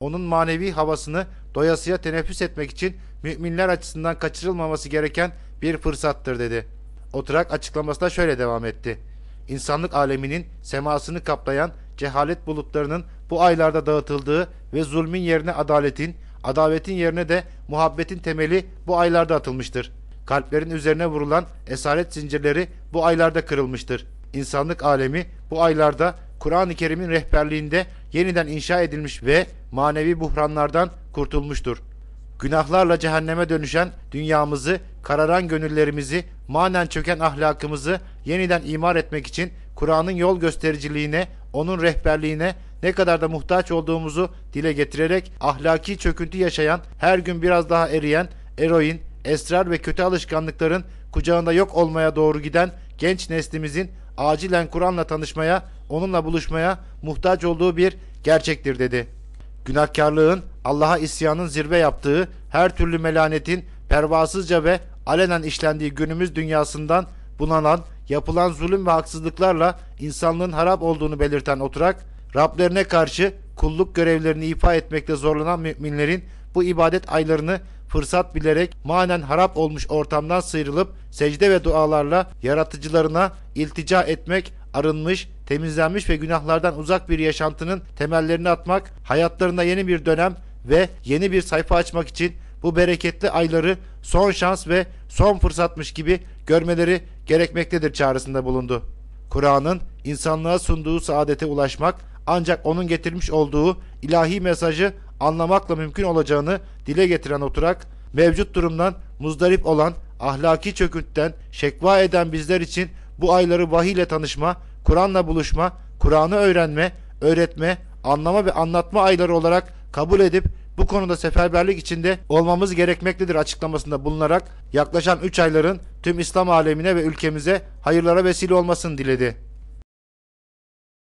onun manevi havasını doyasıya teneffüs etmek için müminler açısından kaçırılmaması gereken bir fırsattır dedi. Oturak açıklamasına şöyle devam etti. İnsanlık aleminin semasını kaplayan cehalet bulutlarının bu aylarda dağıtıldığı ve zulmün yerine adaletin, adavetin yerine de muhabbetin temeli bu aylarda atılmıştır. Kalplerin üzerine vurulan esaret zincirleri bu aylarda kırılmıştır. İnsanlık alemi bu aylarda Kur'an-ı Kerim'in rehberliğinde yeniden inşa edilmiş ve manevi buhranlardan kurtulmuştur. Günahlarla cehenneme dönüşen dünyamızı, kararan gönüllerimizi, manen çöken ahlakımızı yeniden imar etmek için Kur'an'ın yol göstericiliğine, onun rehberliğine ne kadar da muhtaç olduğumuzu dile getirerek ahlaki çöküntü yaşayan, her gün biraz daha eriyen, eroin, esrar ve kötü alışkanlıkların kucağında yok olmaya doğru giden genç neslimizin acilen Kur'an'la tanışmaya, onunla buluşmaya muhtaç olduğu bir gerçektir dedi. Günahkarlığın, Allah'a isyanın zirve yaptığı, her türlü melanetin pervasızca ve alenen işlendiği günümüz dünyasından bunalan, yapılan zulüm ve haksızlıklarla insanlığın harap olduğunu belirten oturak, Rablerine karşı kulluk görevlerini ifa etmekte zorlanan müminlerin bu ibadet aylarını fırsat bilerek manen harap olmuş ortamdan sıyrılıp secde ve dualarla yaratıcılarına iltica etmek, arınmış, temizlenmiş ve günahlardan uzak bir yaşantının temellerini atmak, hayatlarında yeni bir dönem ve yeni bir sayfa açmak için bu bereketli ayları son şans ve son fırsatmış gibi görmeleri gerekmektedir çağrısında bulundu. Kur'an'ın insanlığa sunduğu saadete ulaşmak ancak onun getirmiş olduğu ilahi mesajı anlamakla mümkün olacağını dile getiren oturak, mevcut durumdan muzdarip olan, ahlaki çöküntüden şekva eden bizler için bu ayları vahiy ile tanışma, Kur'an'la buluşma, Kur'an'ı öğrenme, öğretme, anlama ve anlatma ayları olarak kabul edip bu konuda seferberlik içinde olmamız gerekmektedir açıklamasında bulunarak yaklaşan 3 ayların tüm İslam alemine ve ülkemize hayırlara vesile olmasını diledi.